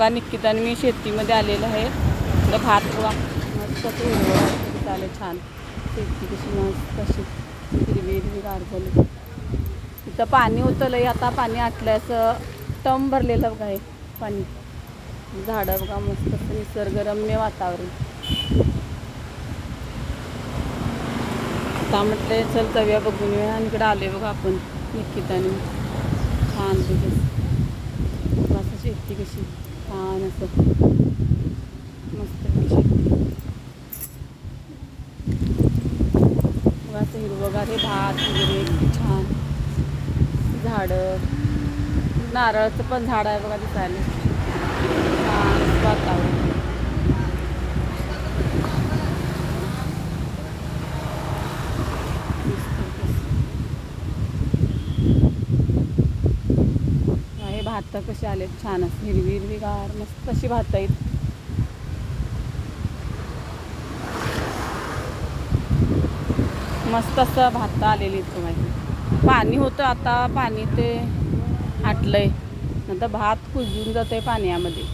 बघा निकिताने मी शेतीमध्ये आलेलं आहे. इकडं भात बघा मस्त हिरवं चालेल छान. शेती कशी मस्त अशी हिरवी हिरवी गार इथं पाणी होतं आता पाणी आटल्याचं असं टम भरलेलं बघा हे पाणी. झाडं बघा मस्त निसर्गरम्य वातावरण. आता म्हटलं चल तव्या बघून येऊया. आणि इकडे आले बघा आपण निकिताने. छान तिथे छान असं मस्त असं हिरवगार हे भात वगैरे छान. झाडं. नारळाचं पण झाड आहे बघा दिसायला छान वातावरण आता कसे आलेत? छान असं हिरवी हिरवी गार मस्त अशी भात आहेत. मस्त असं भात आलेली इथं. माहिती पाणी होतं आता पाणी ते आटलंय. नंतर भात कुजून जातंय पाण्यामध्ये.